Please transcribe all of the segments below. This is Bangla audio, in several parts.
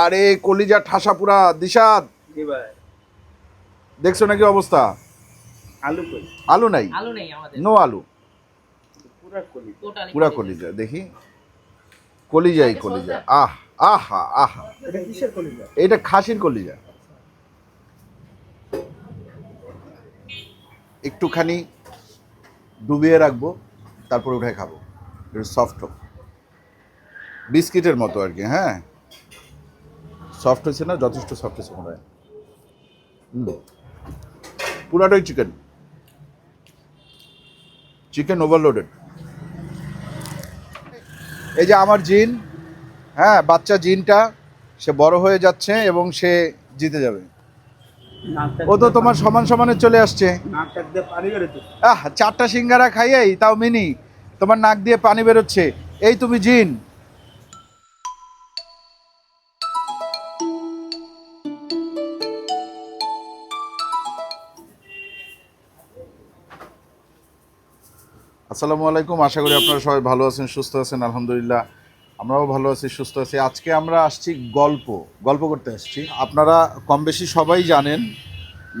আরে কলিজা ঠাসা পুরা দিশাদ দেখছ নাকি অবস্থা? আলু আলু নাই? আলু নেই আমাদের। নো আলু। পুরা কলি কলিজা। দেখি। কলিজাই কলিজা। আহ আহা আহা। এটা কিসের কলিজা? এটা খাসির কলিজা। একটুখানি ডুবিয়ে রাখব তারপর উঠে খাব। সফট হোক। বিস্কিটের মতো আর কি হ্যাঁ? সফট হয়েছে না যথেষ্ট সফট হয়েছে মনে হয়। পুরাটাই চিকেন চিকেন ওভারলোডেড এই যে আমার জিন হ্যাঁ বাচ্চা জিনটা সে বড় হয়ে যাচ্ছে এবং সে জিতে যাবে। ও তো তোমার সমান সমানে চলে আসছে। আহ চারটা সিঙ্গারা খাইয়েই তাও মিনি তোমার নাক দিয়ে পানি বেরোচ্ছে। এই তুমি জিন আসসালামু আলাইকুম। আশা করি আপনারা সবাই ভালো আছেন, সুস্থ আছেন, আলহামদুলিল্লাহ। আমরাও ভালো আছি, সুস্থ আছি। আজকে আমরা আসছি গল্প গল্প করতে আসছি। আপনারা কম বেশি সবাই জানেন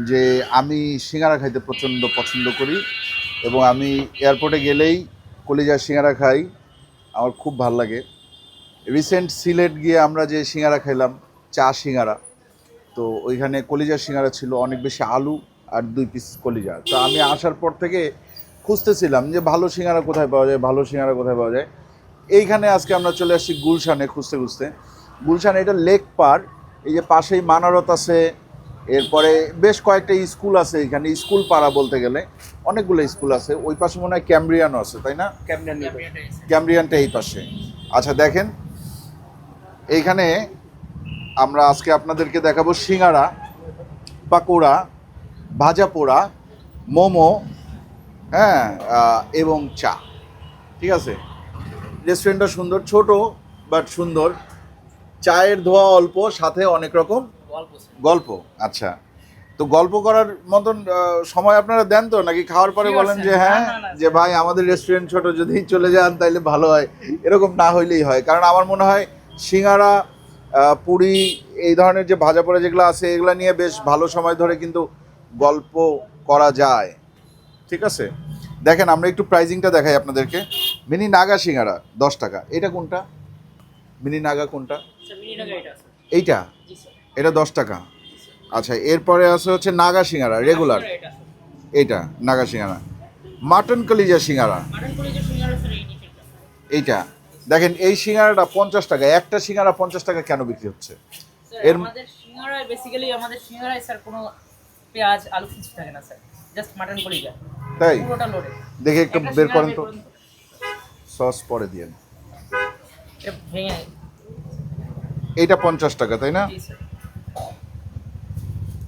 যে আমি সিঙ্গারা খাইতে প্রচণ্ড পছন্দ করি এবং আমি এয়ারপোর্টে গেলেই কলিজার সিঙ্গারা খাই, আমার খুব ভালো লাগে। রিসেন্ট সিলেট গিয়ে আমরা যে সিঙ্গারা খাইলাম, চা সিঙ্গারা, তো ওইখানে কলিজার সিঙ্গারা ছিল অনেক বেশি আলু আর দুই পিস কলিজা। তো আমি আসার পর থেকে খুঁজতেছিলাম যে ভালো সিঙ্গারা কোথায় পাওয়া যায় ভালো সিঙ্গারা কোথায় পাওয়া যায়। এইখানে আজকে আমরা চলে আসছি গুলশানে খুঁজতে খুঁজতে। গুলশানে এটা লেক পার এই যে পাশেই মানারত আছে এরপরে বেশ কয়েকটা স্কুল আছে এখানে স্কুল পাড়া বলতে গেলে। অনেকগুলো স্কুল আছে ওই পাশে মনে হয় ক্যামব্রিয়ানও আছে তাই না? ক্যামব্রিয়ানটা এই পাশে। আচ্ছা দেখেন। এইখানে আমরা আজকে আপনাদেরকে দেখাবো সিঙ্গারা পাকোড়া ভাজা পোড়া মোমো হ্যাঁ এবং চা। ঠিক আছে? রেস্টুরেন্টটা সুন্দর ছোট বাট সুন্দর। চায়ের ধোয়া অল্প সাথে অনেক রকম গল্প আচ্ছা। তো গল্প করার মতন সময় আপনারা দেন তো? নাকি খাওয়ার পরে বলেন যে হ্যাঁ যে ভাই আমাদের রেস্টুরেন্ট ছোট যদি চলে যান তাইলে ভালো হয়। এরকম না হইলেই হয়। কারণ আমার মনে হয় সিঙ্গারা পুরি এই ধরনের যে ভাজা পোড়া যেগুলো আছে এগুলো নিয়ে বেশ ভালো সময় ধরে কিন্তু গল্প করা যায়। ঠিক আছে? দেখেন আমরা একটু প্রাইজিংটা দেখাই আপনাদেরকে। মিনি নাগা সিঙ্গারা দশ টাকা। এটা কোনটা? মিনি নাগা কোনটা? স্যার এইটা? এটা দশ টাকা। আচ্ছা এরপরে আছে হচ্ছে নাগা সিঙ্গারা রেগুলার এটা এইটা নাগা সিঙ্গারা। মাটন কলিজা সিঙ্গারা। সিঙ্গারা এইটা। দেখেন এই সিঙ্গারাটা পঞ্চাশ টাকা। একটা সিঙ্গারা পঞ্চাশ টাকা কেন বিক্রি হচ্ছে? এর- আমাদের সিঙ্গারায় বেসিক্যালি আমাদের সিঙ্গারায় স্যার কোনো পেঁয়াজ আলু কিছু থাকে না স্যার জাস্ট মাটন যা তাই? পুরোটা লোডে দেখে একটু বের করেন তো। সস পরে দিয়ে। এইটা পঞ্চাশ টাকা তাই না?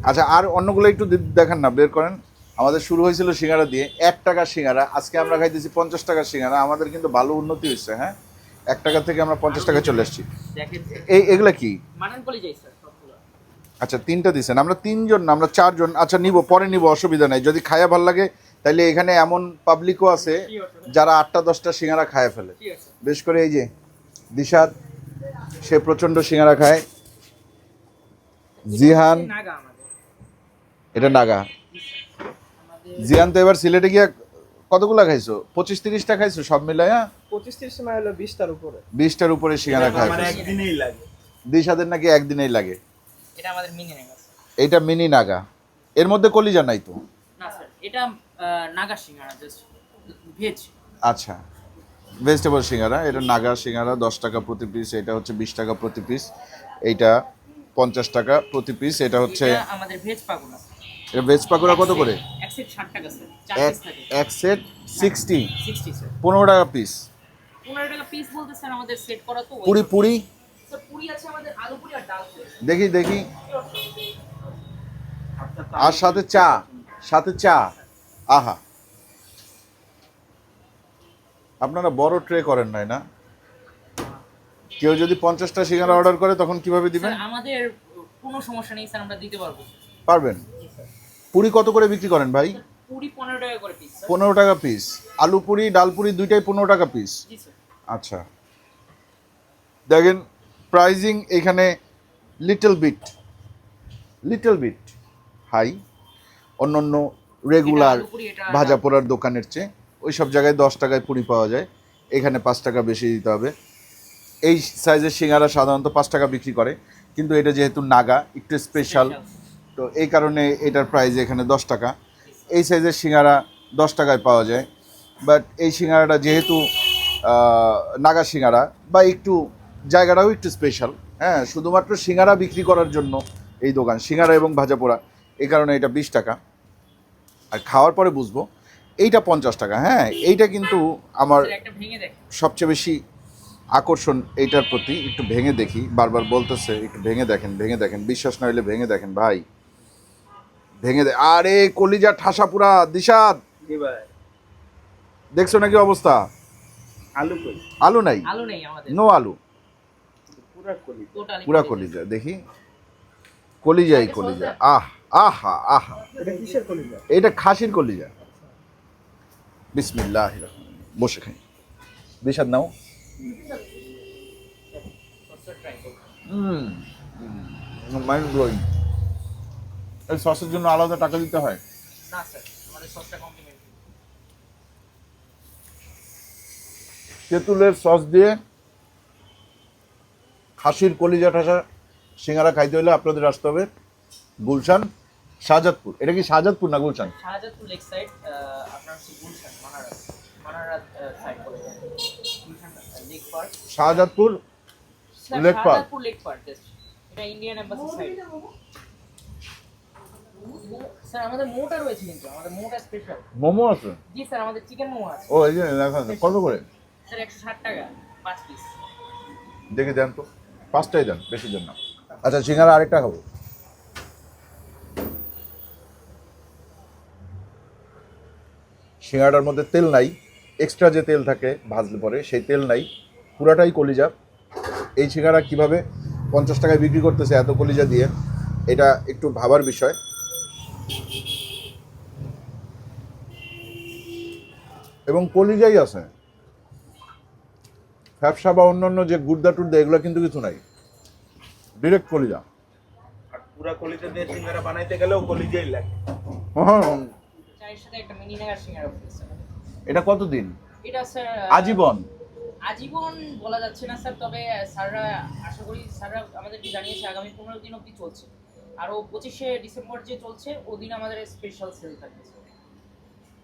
আচ্ছা আর অন্যগুলো একটু দেখান না বের করেন। আমাদের শুরু হয়েছিল সিঙ্গারা দিয়ে। এক টাকার সিঙ্গারা আজকে আমরা খাইতেছি পঞ্চাশ টাকার সিঙ্গারা। আমাদের কিন্তু ভালো উন্নতি হয়েছে হ্যাঁ? এক টাকা থেকে আমরা পঞ্চাশ টাকা চলে আসছি। এই এগুলা কি? মাটন যাই স্যার। আচ্ছা তিনটা দিছেন। আমরা তিনজন না আমরা চারজন। আচ্ছা নিব পরে নিব অসুবিধা নাই। যদি খায়া ভালো লাগে তাইলে এখানে এমন পাবলিকও আছে যারা আটটা দশটা সিঙ্গারা খায় ফেলে। বেশ করে এই যে দিশাদ সে প্রচণ্ড সিঙ্গারা খায়। জিহান এটা নাগা জিহান তো এবার সিলেটে গিয়ে কতগুলা খাইছো? পঁচিশ তিরিশটা খাইছো সব মিলাই হ্যাঁ পঁচিশ তিরিশ সময় হলো বিশটার উপরে। বিশটার উপরে সিঙ্গারা খায় মানে একদিনেই লাগে। দিশাদের নাকি একদিনেই লাগে। এটা আমাদের মিনি নাগা। এইটা মিনি নাগা। এর মধ্যে কলিজা নাই তো? না স্যার এটা নাগা সিঙ্গারা জাস্ট ভেজ আচ্ছা। ভেজিটেবল সিঙ্গারা এটা নাগা সিঙ্গারা দশ টাকা প্রতি পিস এটা হচ্ছে বিশ টাকা প্রতি পিস এইটা পঞ্চাশ টাকা প্রতি পিস এটা হচ্ছে এটা আমাদের ভেজ পাকুড়া এটা ভেজ পাকোড়া কত করে? এক সেট সিক্সটি সিক্সটি পনেরো টাকা পিস পনেরো টাকা পিস বলতে স্যার আমাদের সেট করা তো পুরি পুরি? স্যার পুরি আছে আমাদের আলু পুরি আর ডাল পুরি। দেখি দেখি। আর সাথে চা সাথে চা। আহা। আপনারা বড় ট্রে করেন নাই না? কেউ যদি পঞ্চাশটা সিঙ্গারা অর্ডার করে তখন কীভাবে দিবেন? আমাদের কোনো সমস্যা নেই স্যার আমরা দিতে পারব। পারবেন? পুরি কত করে বিক্রি করেন ভাই? পুরি পনেরো টাকা করে পিস পনেরো টাকা পিস আলু পুরি ডাল পুরি দুইটাই পনেরো টাকা পিস আচ্ছা। দেখেন প্রাইজিং এখানে little bit little bit high অন্য অন্য রেগুলার ভাজা পোড়ার দোকানের চেয়ে ওই সব জায়গায় দশ টাকায় পুরি পাওয়া যায় এখানে পাঁচ টাকা বেশি দিতে হবে। এই সাইজের সিঙ্গারা সাধারণত পাঁচ টাকা বিক্রি করে কিন্তু এটা যেহেতু নাগা একটু স্পেশাল তো এই কারণে এটার প্রাইস এখানে দশ টাকা। এই সাইজের সিঙ্গারা দশ টাকায় পাওয়া যায় বাট এই সিঙ্গারাটা যেহেতু নাগা সিঙ্গারা বা একটু জায়গাটাও একটু স্পেশাল হ্যাঁ শুধুমাত্র সিঙ্গারা বিক্রি করার জন্য এই দোকান সিঙ্গারা এবং ভাজা পোড়া। এই কারণে এটা বিশ টাকা। আর খাওয়ার পরে বুঝব এইটা পঞ্চাশ টাকা। হ্যাঁ এইটা কিন্তু আমার সবচেয়ে বেশি আকর্ষণ এইটার প্রতি। একটু ভেঙে দেখি। বারবার বলতেছে একটু ভেঙে দেখেন ভেঙে দেখেন। বিশ্বাস না হলে ভেঙে দেখেন ভাই। ভেঙে দে আরে কলিজা ঠাসা পুরা দিশাদ দেখছ নাকি অবস্থা? আলু আলু নাই? আলু নেই নো আলু। পুরা কলি টোটালি পুরা কলিজা। দেখি। কলিজাই কলিজা। আহ আহা আহা। এটা কিসের কলিজা? এটা খাসির কলিজা। বিসমিল্লাহ বসে খাই। দিশাদ নাও। মাইন্ড ব্লোয়িং এই সসের জন্য আলাদা টাকা দিতে হয়? না স্যার আমাদের সসটা কমপ্লিমেন্টারি তেঁতুলের সস দিয়ে খাসির কলিজা ঠাসা সিঙ্গারা খাইতে হলে আপনাদের আসতে হবে গুলশান শাহজাদপুর। এটা কি শাহজাদপুর না গুলশান? শাহজাদপুর লেক সাইড আপনার Gulshan side park. Shahjadpur Lake Park. Shahjadpur lake park এটা ইন্ডিয়ান এম্বাসি সাইড স্যার আমাদের মোটা রয়েছে কিন্তু আমাদের মোটা স্পেশাল মোমো আছে? জি স্যার আমাদের চিকেন মোমো আছে। ও এই যে কত করে? স্যার টাকা পিস দেখে দেন তো। পাঁচটাই দেন বেশি না আচ্ছা সিঙ্গারা আরেকটা খাব। সিঙ্গারাটার মধ্যে তেল নাই এক্সট্রা যে তেল থাকে ভাজলে পরে, সেই তেল নাই, পুরাটাই কলিজা। এই সিঙ্গারা কীভাবে পঞ্চাশ টাকায় বিক্রি করতেছে এত কলিজা দিয়ে, এটা একটু ভাবার বিষয়। এবং কলিজাই আছে। ফ্যাপসা বা অন্যান্য যে গুর্দা টুর্দা এগুলো কিন্তু কিছু নাই। ডিরেক্ট কলিজা আর পুরা কলিজা দিয়ে সিঙ্গারা বানাইতে গেলেও কলিজাই লাগে। হ্যাঁ, চায়ের সাথে একটা মিনি নাগার স্যার এটা কতদিন? এটা স্যার আজীবন? আজীবন বলা যাচ্ছে না স্যার তবে স্যাররা আশা করি স্যাররা আমাদেরকে জানিয়েছে আগামী পনেরো দিন অবধি চলছে। আরও পঁচিশে ডিসেম্বর যে চলছে ওদিন আমাদের স্পেশাল সেল থাকবে।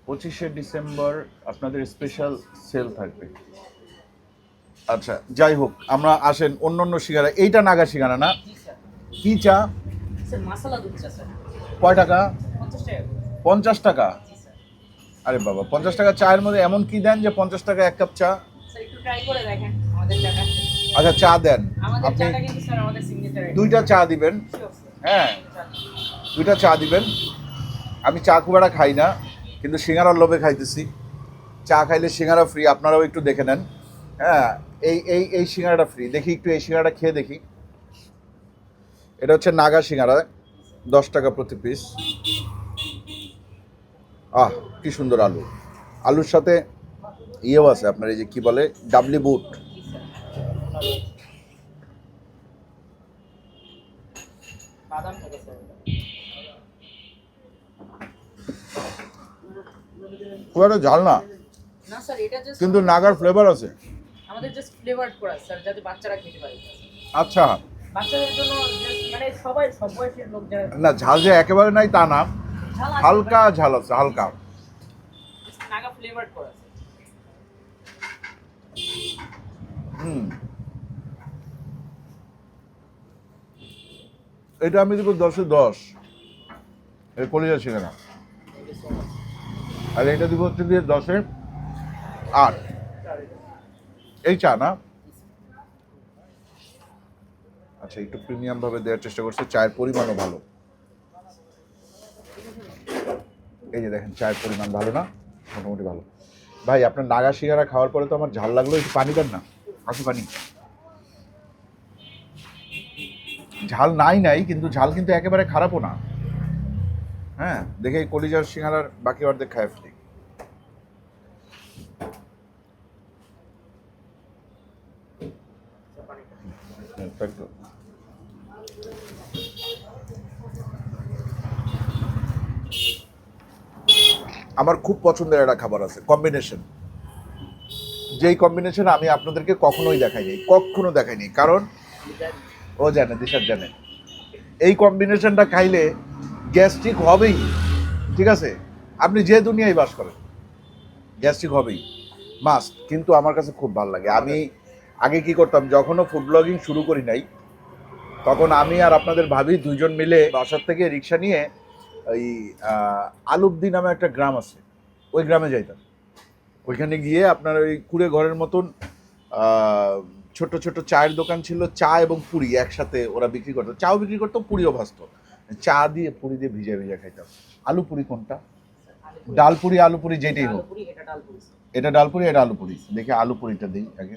পঁচিশে ডিসেম্বর আপনাদের স্পেশাল সেল থাকবে। আচ্ছা যাই হোক আমরা আসেন অন্য অন্য সিঙ্গারা। এইটা নাগা সিঙ্গারা না? কি চা? স্যার মাসালা দুধ চা স্যার কয় টাকা? পঞ্চাশ টাকা। আরে বাবা পঞ্চাশ টাকা চায়ের মধ্যে এমন কি দেন যে পঞ্চাশ টাকা এক কাপ চা? আচ্ছা চা দেন। আপনি দুইটা চা দিবেন। হ্যাঁ দুইটা চা দিবেন। আমি চা খুব একটা খাই না কিন্তু সিঙ্গারার লোভে খাইতেছি। চা খাইলে সিঙ্গারা ফ্রি আপনারাও একটু দেখে নেন। হ্যাঁ এই এই এই সিঙ্গারাটা ফ্রি দেখি একটু এই সিঙ্গারাটা খেয়ে দেখি। এটা হচ্ছে নাগা সিঙ্গারা দশ টাকা প্রতি পিস আহ কি সুন্দর আলু। আলুর সাথে ইয়েও আছে আপনার এই যে কি বলে? ডাবলি বুট। খুব একটা ঝাল না। কিন্তু নাগার ফ্লেভার আছে। আমাদের জাস্ট ফ্লেভারড করা স্যার যাতে বাচ্চারা খেতে পারে। আচ্ছা। বাচ্চাদের জন্য মানে সবাই সব বয়সের লোক যারা না ঝাল যে একেবারে নাই তা না। হালকা ঝাল আছে হালকা। নাগা ফ্লেভারড করা হুম। এটা আমি দেবো দশে দশ। এই কলিজা ছিঁড়ে না। আর এটা দিব হচ্ছে দিয়ে দশে আট। এই চা না? আচ্ছা একটু প্রিমিয়াম ভাবে দেওয়ার চেষ্টা করছে। চায়ের পরিমাণও ভালো। এই যে দেখেন, চায়ের পরিমাণ ভালো না? মোটামুটি ভালো। ভাই, আপনার নাগা শিগারা খাওয়ার পরে তো আমার ঝাল লাগল, একটু পানি দেন না? আসো পানি। ঝাল নাই নাই, কিন্তু ঝাল কিন্তু একেবারে খারাপও না। হ্যাঁ দেখে এই কলিজার সিঙ্গারার বাকি অর্ধেক খায় ফেলি। আমার খুব পছন্দের একটা খাবার আছে কম্বিনেশন যেই কম্বিনেশন আমি আপনাদেরকে কখনোই দেখাইনি কখনো দেখাইনি কারণ, ও জানে, দিশার জানে। এই কম্বিনেশনটা খাইলে গ্যাস্ট্রিক হবেই, ঠিক আছে? আপনি যে দুনিয়ায় বাস করেন গ্যাস্ট্রিক হবেই মাস্ট কিন্তু আমার কাছে খুব ভালো লাগে। আমি আগে কি করতাম, যখনও ফুড ব্লগিং শুরু করি নাই, তখন আমি আর আপনাদের ভাবি দুজন মিলে বাসার থেকে রিক্সা নিয়ে ওই আলুবদি নামে একটা গ্রাম আছে। ওই গ্রামে যাইতাম। ওইখানে গিয়ে আপনার ওই কুড়ে ঘরের মতন ছোট ছোট চায়ের দোকান ছিল, চা এবং পুরি একসাথে ওরা বিক্রি করতো। চাও বিক্রি করতো, পুরিও ভাজতো। চা দিয়ে, পুরি দিয়ে ভিজে ভিজে খাইতাম। আলু পুরি কোনটা? ডাল পুরি, আলু পুরি, যেটাই হোক। এটা ডাল পুরি, এটা আলু পুরি। দেখে আলু পুরিটা দিই আগে।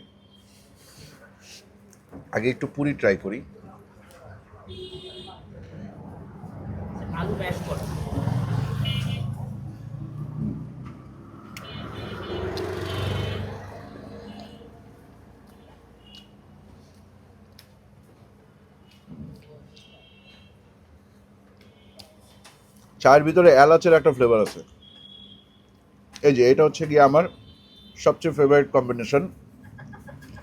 আগে একটু পুরি ট্রাই করি। আলু ম্যাশ করা। চায়ের ভিতরে এলাচের একটা ফ্লেভার আছে। এই যে, এটা হচ্ছে গিয়ে আমার সবচেয়ে ফেভারিট কম্বিনেশন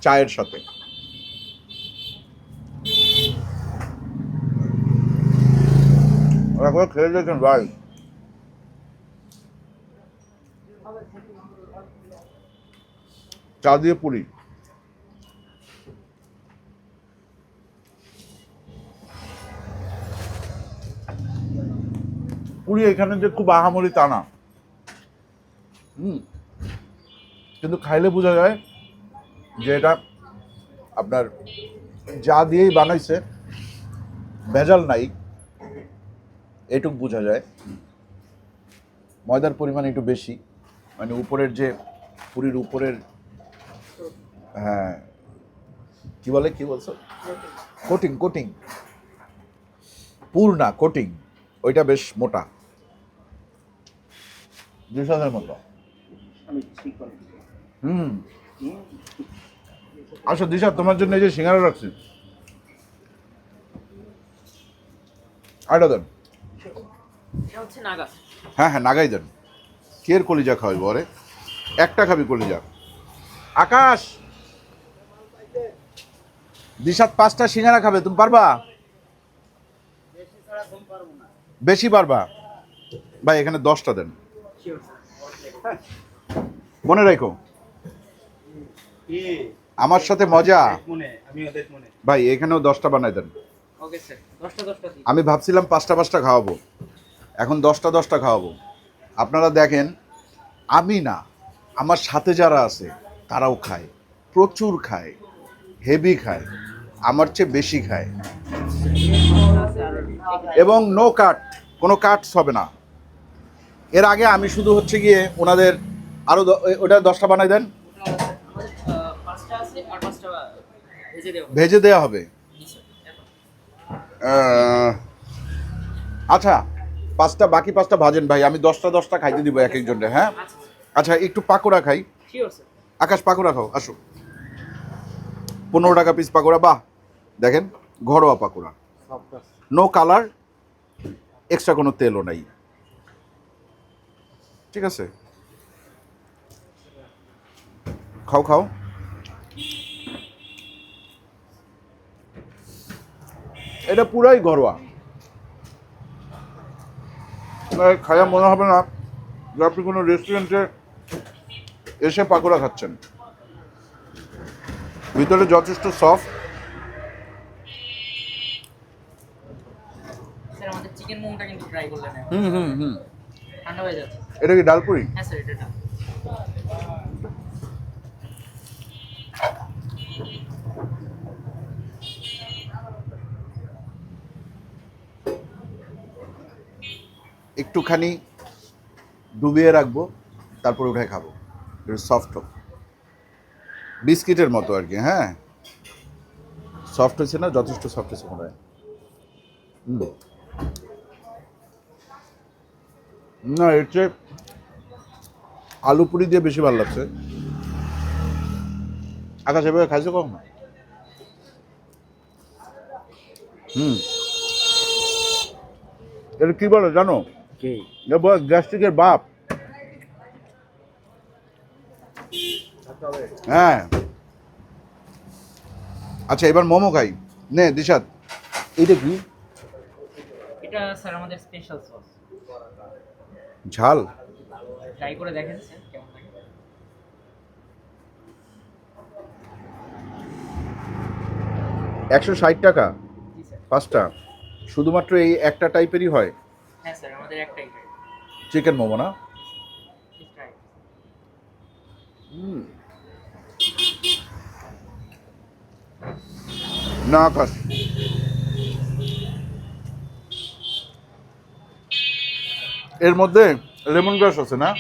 চায়ের সাথে। একবার খেয়ে দেখেন ভাই। চা দিয়ে পুরি। পুরি এখানে যে খুব আহামরি তা না। হুম। কিন্তু খাইলে বোঝা যায় যে এটা আপনার যা দিয়েই বানাইছে, ভেজাল নাই। এটুক বোঝা যায়। ময়দার পরিমাণ একটু বেশি। মানে উপরের যে পুরীর উপরের হ্যাঁ। কি বলে কি বলছো? কোটিং কোটিং পুর না কোটিং ওইটা বেশ মোটা। দুশাদের মতো। হুম। আচ্ছা দিশা তোমার জন্য এই যে সিঙ্গারা রাখছি। আটা দেন। হ্যাঁ হ্যাঁ নাগাই দেন। কের কলিজা খাওয়াই বরে একটা খাবি কলিজা। আকাশ! দিশাত পাঁচটা সিঙ্গারা খাবে তুমি পারবা? বেশি পারবা? ভাই এখানে দশটা দেন। মনে রাখো। আমার সাথে মজা। ভাই এখানেও দশটা বানাই দেন। আমি ভাবছিলাম পাঁচটা পাঁচটা খাওয়াবো। এখন দশটা দশটা খাওয়াবো। আপনারা দেখেন, আমি না, আমার সাথে যারা আছে, তারাও খায়, প্রচুর খায় হেভি খায়, আমার চেয়ে বেশি খায়। এবং নো কাট কোনো কাটস হবে না। এর আগে আমি শুধু হচ্ছে গিয়ে ওনাদের আরও ওটা দশটা বানাই দেন। ভেজে দেওয়া হবে। আচ্ছা পাঁচটা বাকি পাঁচটা ভাজেন ভাই আমি দশটা দশটা খাইতে দিব এক একজনকে হ্যাঁ? আচ্ছা আচ্ছা। একটু পাকোড়া খাই। আকাশ পাকোড়া খাও আসো। পনেরো টাকা পিস পাকোড়া বাহ! দেখেন ঘরোয়া পাকোড়া। নো কালার এক্সট্রা কোনো তেলও নাই। ঠিক আছে? খাও খাও। এটা পুরাই ঘরোয়া। আপনার খায়া মনে হবে না যে আপনি কোনো রেস্টুরেন্টে এসে পাকোড়া খাচ্ছেন। ভিতরে যথেষ্ট সফট চিকেন মোমটা কিন্তু ট্রাই করলেন এখন। হুম হুম হুম। হয়ে এটা কি ডালপুরি হ্যাঁ স্যার এটা একটুখানি ডুবিয়ে রাখব, তারপর উঠে খাব। একটু সফট হোক। বিস্কিটের মতো আর কি হ্যাঁ। সফট হয়েছে না, যথেষ্ট সফট হয়েছে মনে হয়। না, এর চেয়ে আলু পুরি দিয়ে বেশি ভালো লাগছে। আকাশ, এভাবে খাইছো কখন? হুম। এটা কি বলে জানো? কি গ্যাস্ট্রিকের বাপ। হ্যাঁ। আচ্ছা এবার মোমো খাই। নে দিশাদ এইটা কি? এটা স্যার আমাদের স্পেশাল সস ঝাল? ট্রাই করে দেখেন স্যার কেমন লাগে। একশো ষাট টাকা? পাঁচটা। শুধুমাত্র এই একটা টাইপেরই হয়? হ্যাঁ স্যার আমাদের একটাই চিকেন মোমো না? না আকাশ এর মধ্যে লেমন গ্রাস আছে না?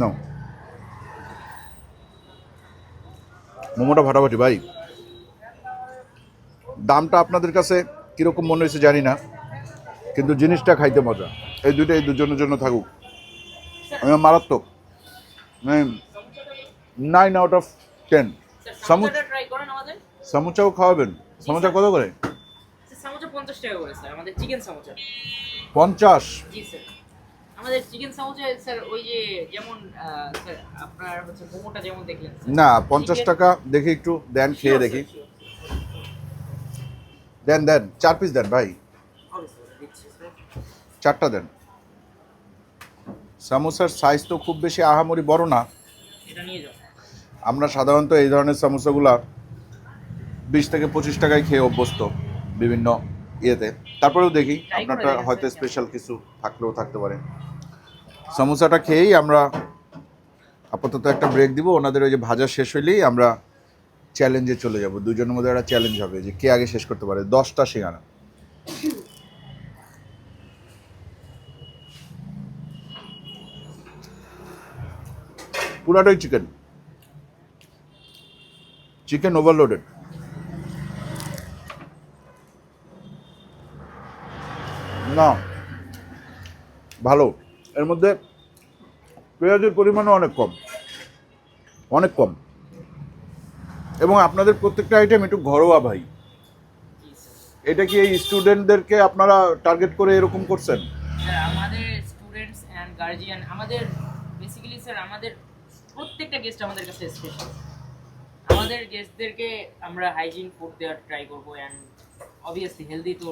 না মোমোটা ফাটাফাটি ভাই। দামটা আপনাদের কাছে কীরকম মনে হয়েছে জানি না কিন্তু জিনিসটা খাইতে মজা। এই দুইটা এই দুজনের জন্য থাকুক। আমি মারাত্মক। নাইন আউট অফ টেন সামোচাও খাওয়াবেন। সামোচা কত করে? পঞ্চাশ টাকা করে স্যার আমাদের চিকেন সামোসা স্যার আমাদের চিকেন সামোসা স্যার ওই যে যেমন স্যার আপনার হচ্ছে মোমোটা যেমন দেখলেন না পঞ্চাশ টাকা দেখি একটু দেন খেয়ে দেখি. দেন দেন চার পিস দেন ভাই। চারটা দেন। সামোসার সাইজ তো খুব বেশি আহামরি বড় না। আমরা সাধারণত এই ধরনের সামোসাগুলা বিশ থেকে পঁচিশ টাকায় খেয়ে অভ্যস্ত বিভিন্ন ইয়েতে। তারপরেও দেখি আপনারটা হয়তো স্পেশাল কিছু থাকলেও থাকতে পারে। সমোসাটা খেয়েই আমরা আপাতত একটা ব্রেক দিব। ওনাদের ওই যে ভাজা শেষ হইলেই আমরা চ্যালেঞ্জে চলে যাব। দুজনের মধ্যে একটা চ্যালেঞ্জ হবে যে কে আগে শেষ করতে পারে। দশটা সিঙ্গারা। পুরাটাই চিকেন চিকেন ওভারলোডেড না। ভালো। এর মধ্যে পেঁয়াজের পরিমাণও অনেক কম। অনেক কম। এবং আপনাদের প্রত্যেকটা আইটেম একটু ঘরোয়া ভাই। এটা কি এই স্টুডেন্টদেরকে আপনারা টার্গেট করে এরকম করছেন? স্যার আমাদের স্টুডেন্টস অ্যান্ড গার্জিয়ান আমাদের বেসিক্যালি স্যার আমাদের প্রত্যেকটা গেস্ট আমাদের কাছে স্পেশাল আমাদের গেস্টদেরকে আমরা হাইজিন ফুড দেওয়ার ট্রাই করব অ্যান্ড অবভিয়াসলি হেলদি তো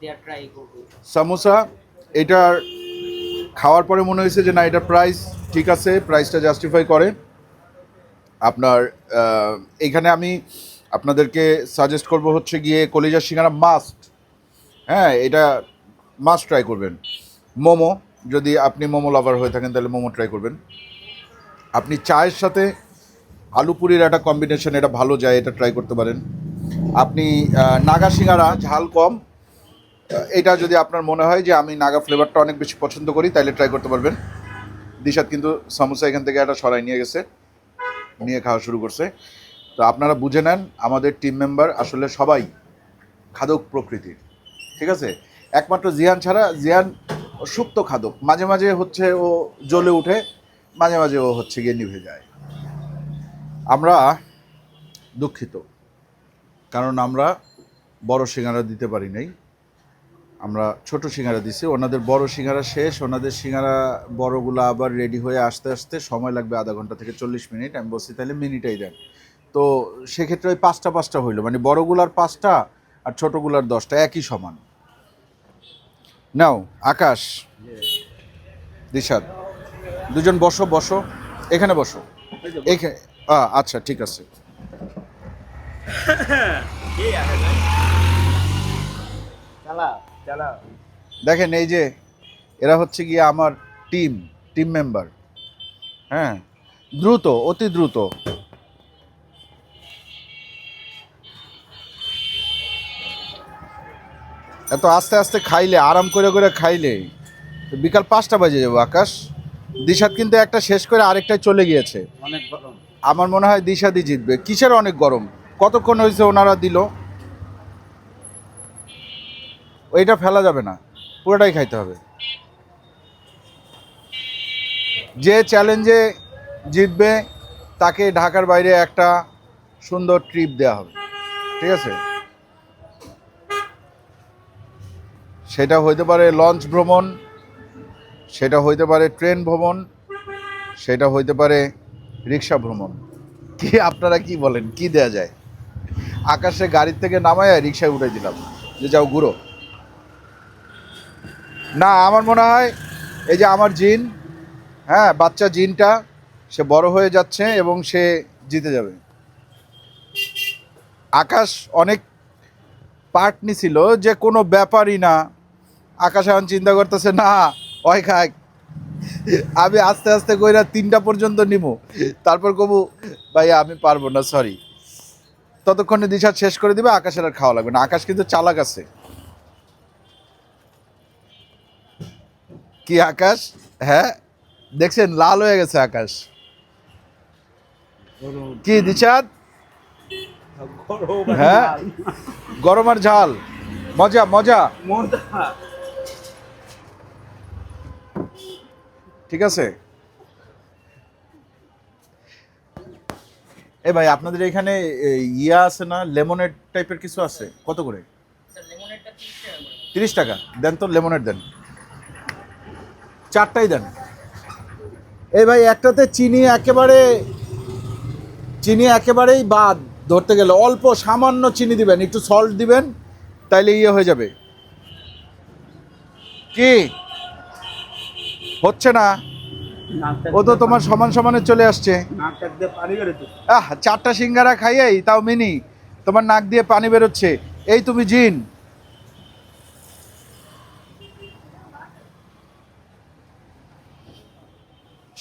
দেওয়ার ট্রাই করব। সামোসা এটার খাওয়ার পরে মনে হয়েছে যে না এটা প্রাইস ঠিক আছে প্রাইসটা জাস্টিফাই করে। আপনার এখানে আমি আপনাদেরকে সাজেস্ট করব হচ্ছে গিয়ে কলিজা সিঙ্গারা মাস্ট হ্যাঁ এটা মাস্ট ট্রাই করবেন। মোমো, যদি আপনি মোমো লাভার হয়ে থাকেন, তাহলে মোমো ট্রাই করবেন। আপনি চায়ের সাথে আলু পুরির একটা কম্বিনেশন এটা ভালো যায়, এটা ট্রাই করতে পারেন। আপনি নাগা সিঙ্গারা, ঝাল কম। এটা যদি আপনার মনে হয় যে আমি নাগা ফ্লেভারটা অনেক বেশি পছন্দ করি, তাহলে ট্রাই করতে পারবেন। দিশাদ কিন্তু সমোসা এখান থেকে একটা সরাই নিয়ে গেছে। নিয়ে খাওয়া শুরু করছে। তো আপনারা বুঝে নেন, আমাদের টিম মেম্বার আসলে সবাই খাদক প্রকৃতির, ঠিক আছে? একমাত্র জিয়ান ছাড়া, জিয়ান সুপ্ত খাদক। মাঝে মাঝে হচ্ছে ও জ্বলে উঠে, মাঝে মাঝে ও হচ্ছে গিয়ে নিভে যায়। আমরা দুঃখিত, কারণ আমরা বড় সিঙ্গারা দিতে পারি নাই। আমরা ছোট সিঙ্গারা দিছি ওনাদের বড় সিঙ্গারা শেষ ওনাদের সিঙ্গারা বড়গুলো আবার রেডি হয়ে আসতে আসতে সময় লাগবে আধা ঘণ্টা থেকে চল্লিশ মিনিট আমি বলছি তাহলে মিনিটাই দেন। তো সেক্ষেত্রে ওই পাঁচটা পাঁচটা হইল মানে বড়গুলার পাঁচটা আর ছোটোগুলার দশটা একই সমান। নাও আকাশ। দিশাদ দুজন বসো বসো। এখানে বসো। এখানে আচ্ছা ঠিক আছে। চালা। দেখেন এই যে এরা হচ্ছে গিয়ে আমার টিম টিম মেম্বার হ্যাঁ দ্রুত অতি দ্রুত। এত আস্তে আস্তে খাইলে আরাম করে করে খাইলে তো বিকাল পাঁচটা বাজে যাব আকাশ। দিশাদ কিন্তু একটা শেষ করে আরেকটায় চলে গিয়েছে। অনেক গরম। আমার মনে হয় দিশাদি জিতবে। কিসের অনেক গরম? কতক্ষণ হয়েছে ওনারা দিল? ওইটা ফেলা যাবে না, পুরোটাই খাইতে হবে। যে চ্যালেঞ্জে জিতবে, তাকে ঢাকার বাইরে একটা সুন্দর ট্রিপ দেওয়া হবে, ঠিক আছে? সেটা হইতে পারে লঞ্চ ভ্রমণ, সেটা হইতে পারে ট্রেন ভ্রমণ, সেটা হইতে পারে রিক্সা ভ্রমণ। কি আপনারা কি বলেন, কি দেয়া যায়? আকাশে গাড়ির থেকে নামায় রিক্সায় উঠে দিলাম, যে যাও ঘুরো। না, আমার মনে হয় এই যে আমার জিন হ্যাঁ বাচ্চা জিনটা, সে বড় হয়ে যাচ্ছে এবং সে জিতে যাবে। আকাশ অনেক পার্ট নিছিল, যে কোনো ব্যাপারই না। আকাশ এখন চিন্তা করতেছে, না, ওই খাক। আমি আস্তে আস্তে কইরা তিনটা পর্যন্ত নিমু। তারপর কবু ভাই, আমি পারব না সরি ততক্ষণে দিশা শেষ করে দিবে, আকাশের আর খাওয়া লাগবে না। আকাশ কিন্তু চালাক আছে। কি আকাশ? হ্যাঁ? দেখছেন লাল হয়ে গেছে আকাশ। কি দিশাদ হ্যাঁ? গরম আর ঝাল। মজা মজা। ঠিক আছে। এ ভাই আপনাদের এখানে ইয়া আছে না? লেমনেড টাইপের কিছু আছে? কত করে? তিরিশ টাকা করে। তিরিশ টাকা। দেন তো লেমনেড দেন। চারটাই দেন। এই ভাই, একটাতে চিনি একেবারে, চিনি একেবারেই বাদ ধরতে গেলে। অল্প সামান্য চিনি দিবেন, একটু সল্ট দিবেন, তাইলে ইয়ে হয়ে যাবে। কি? হচ্ছে না? ও তো তোমার সমান সমানে চলে আসছে। আহ, চারটা সিঙ্গারা খাইয়েই, তাও মিনি। তোমার নাক দিয়ে পানি বেরোচ্ছে। এই তুমি জিন।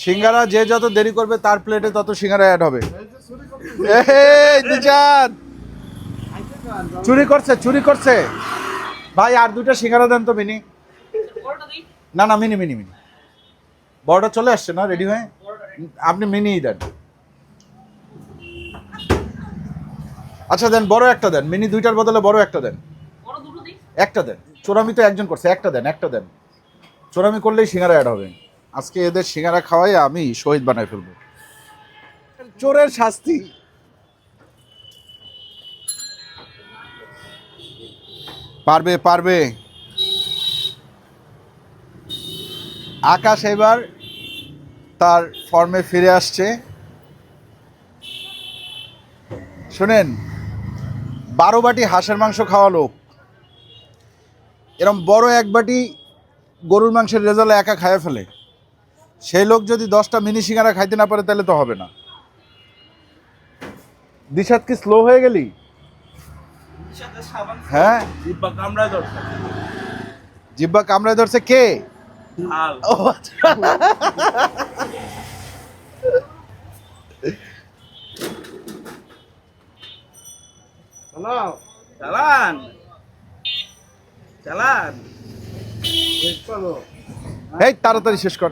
সিঙ্গারা যে যত দেরি করবে তার প্লেটে তত সিঙ্গারা অ্যাড হবে। চুরি করছে চুরি করছে। ভাই, আর দুটো সিঙ্গারা দেন তো, মিনি। না না, মিনি মিনি মিনি। বড়টা চলে আসছে না রেডি হয়ে? আপনি মিনিই দেন। আচ্ছা দেন, বড় একটা দেন। মিনি দুইটার বদলে বড় একটা দেন। একটা দেন। চোরামি তো একজন করছে, একটা দেন একটা দেন। চোরামি করলেই সিঙ্গারা অ্যাড হবে। আজকে এদের সিঙ্গারা খাওয়াই আমি শহীদ বানাই ফেলব। চোরের শাস্তি। পারবে পারবে। আকাশ এবার তার ফর্মে ফিরে আসছে। শুনেন বারো বাটি হাঁসের মাংস খাওয়া লোক। এরম বড় এক বাটি গরুর মাংসের রেজাল্ট একা খায় ফেলে। সেই লোক যদি দশটা মিনি সিঙ্গারা খাইতে না পারে তাহলে তো হবে না। দিশাত কি স্লো হয়ে গেলি? হ্যাঁ। জিব্বা কামড়ায় ধরছে। কে? আচ্ছা। চালান। চালান। এই তাড়াতাড়ি শেষ কর।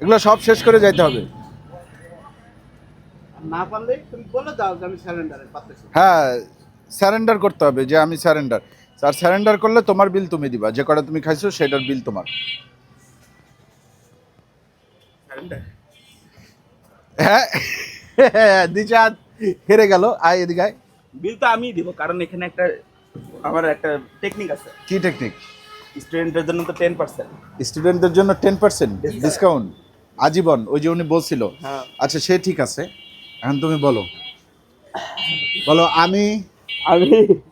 এগুলো সব শেষ করে যাইতে হবে। না পারলে তুমি বলে দাও যে আমি স্যালেন্ডারে পাচ্ছি হ্যাঁ স্যারেন্ডার করতে হবে যে আমি স্যারেন্ডার আর স্যারেন্ডার করলে তোমার বিল তুমি দিবা যে কটা তুমি খাইছো সেটার বিল তোমার। হ্যাঁ দিচাঁদ হেরে গেল আয় এদিকে বিল তো আমি দিব কারণ এখানে একটা আমার একটা টেকনিক আছে। কি টেকনিক স্টুডেন্টের জন্য তো টেন পার্সেন্ট স্টুডেন্টদের জন্য টেন পার্সেন্ট ডিসকাউন্ট আজীবন ওই যে উনি বলছিল। হ্যাঁ। আচ্ছা সে ঠিক আছে। এখন তুমি বলো। বলো আমি আমি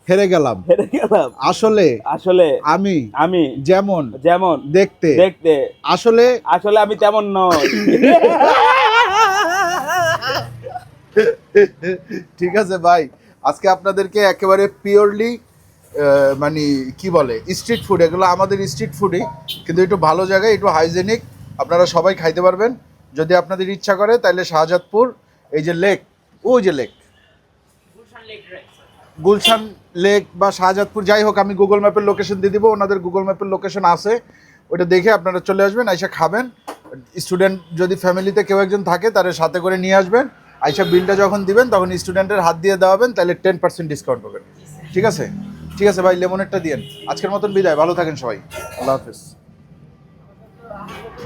হেরে গেলাম। হেরে গেলাম। আসলে আসলে আমি আমি যেমন যেমন দেখতে দেখতে। আসলে আসলে আমি তেমন নই। ঠিক আছে ভাই আজকে আপনাদেরকে একেবারে পিওরলি মানে কি বলে স্ট্রিট ফুড এগুলো আমাদের স্ট্রিট ফুডই কিন্তু একটু ভালো জায়গায় একটু হাইজেনিক আপনারা সবাই খাইতে পারবেন। যদি আপনাদের ইচ্ছা করে তাহলে শাহজাদপুর এই যে লেক ওই যে lake. Gulshan lake drive Gulshan lake বা শাহজাদপুর যাই হোক আমি গুগল ম্যাপের লোকেশন দিয়ে দিব ওনাদের গুগল ম্যাপের লোকেশন আছে। ওটা দেখে আপনারা চলে আসবেন আইসা খাবেন। স্টুডেন্ট যদি ফ্যামিলিতে কেউ একজন থাকে তাদের সাথে করে নিয়ে আসবেন। আইসা বিলটা যখন দিবেন তখন স্টুডেন্টের হাত দিয়ে দেওয়াবেন তাহলে টেন পার্সেন্ট ডিসকাউন্ট পাবেন। ঠিক আছে? ঠিক আছে ভাই লেমনেরটা দিয়েন। আজকের মতন বিদায় ভালো থাকেন সবাই। আল্লাহ হাফেজ।